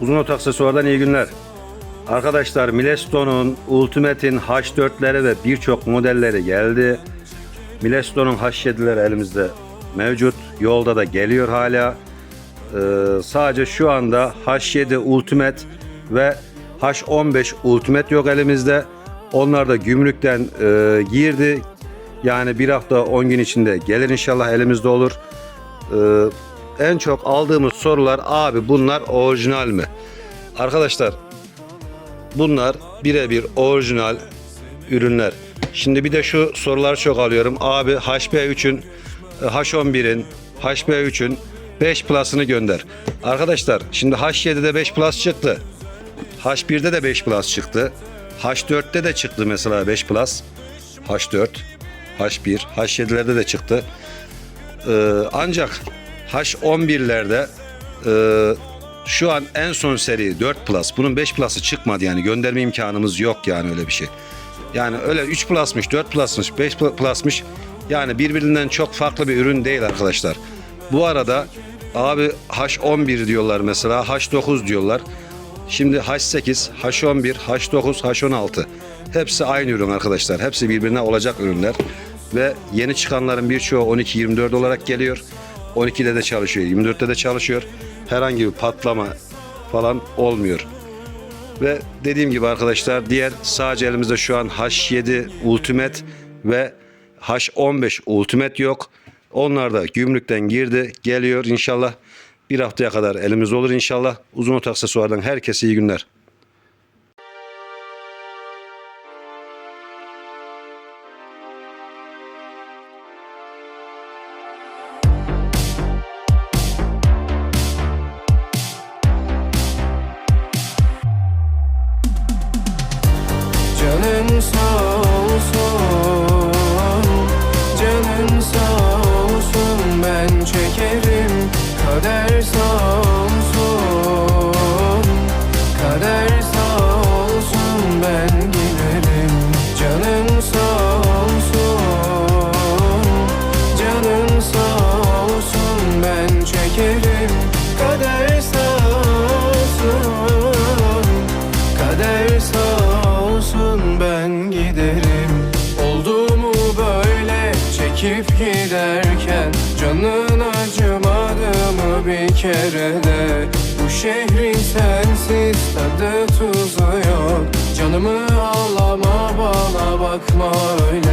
Uzun ot aksesuardan iyi günler. Arkadaşlar Milestone'un, Ultimate'in H4'leri ve birçok modelleri geldi. Milestone'un H7'leri elimizde mevcut. Yolda da geliyor hala. Ee, sadece şu anda H7 Ultimate ve H15 Ultimate yok elimizde. Onlar da gümrükten e, girdi. Yani bir hafta 10 gün içinde gelir inşallah elimizde olur. Ee, en çok aldığımız sorular abi bunlar orijinal mi? Arkadaşlar bunlar birebir orijinal ürünler. Şimdi bir de şu soruları çok alıyorum. Abi HP3'ün, e, H11'in, HP3'ün 5 Plus'ını gönder. Arkadaşlar şimdi H7'de 5 Plus çıktı. H1'de de 5 Plus çıktı. H4'te de çıktı mesela 5 Plus. H4, H1, H7'lerde de çıktı. Ee, ancak H11'lerde e, şu an en son seri 4 Plus. Bunun 5 Plus'ı çıkmadı yani gönderme imkanımız yok yani öyle bir şey. Yani öyle 3 Plus'mış, 4 Plus'mış, 5 Plus'mış. Yani birbirinden çok farklı bir ürün değil arkadaşlar. Bu arada abi H11 diyorlar mesela, H9 diyorlar. Şimdi H8, H11, H9, H16. Hepsi aynı ürün arkadaşlar. Hepsi birbirine olacak ürünler. Ve yeni çıkanların birçoğu 12-24 olarak geliyor. 12'de de çalışıyor, 24'te de çalışıyor. Herhangi bir patlama falan olmuyor. Ve dediğim gibi arkadaşlar diğer sadece elimizde şu an H7 Ultimate ve H15 Ultimate yok. Onlar da gümrükten girdi, geliyor inşallah. Bir haftaya kadar elimizde olur inşallah. Uzun ot aksesuardan herkese iyi günler. Kader sağ olsun. Kader sağ olsun ben giderim. Oldu mu böyle çekip giderken? Canın acımadı mı bir kere de? Bu şehrin sensiz tadı tuzu yok. Canımı ağlama bana bakma öyle